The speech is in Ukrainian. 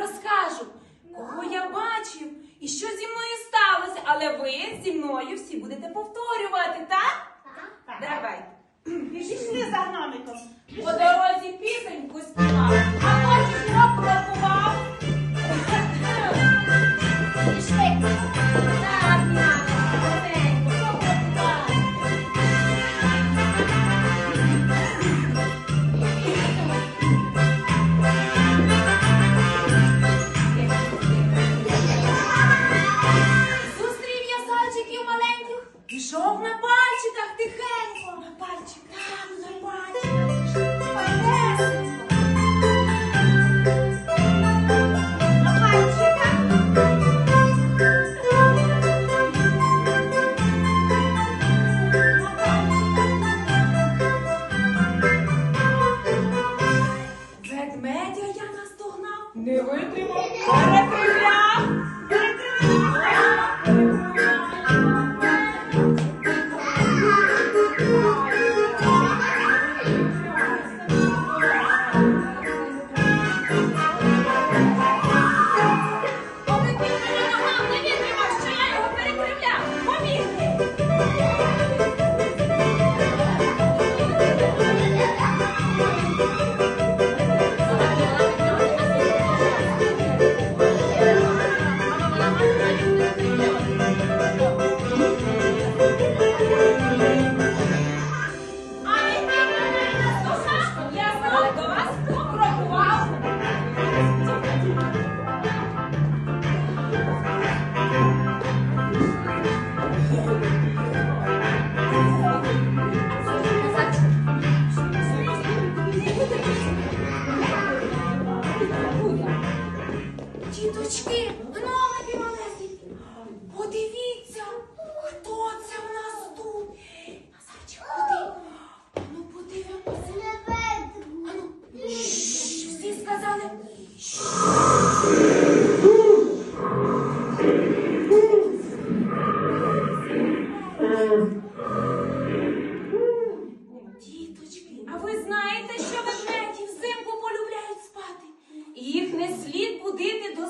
розкажу, кого я бачив і що зі мною сталося, але ви зі мною всі будете повторювати, так? Так. Давай. Пішли за гномиком. По дорозі пісень. Nego entre uma cara Діточки, а ви знаєте, що ведмеді взимку полюбляють спати? Їх не слід будити до.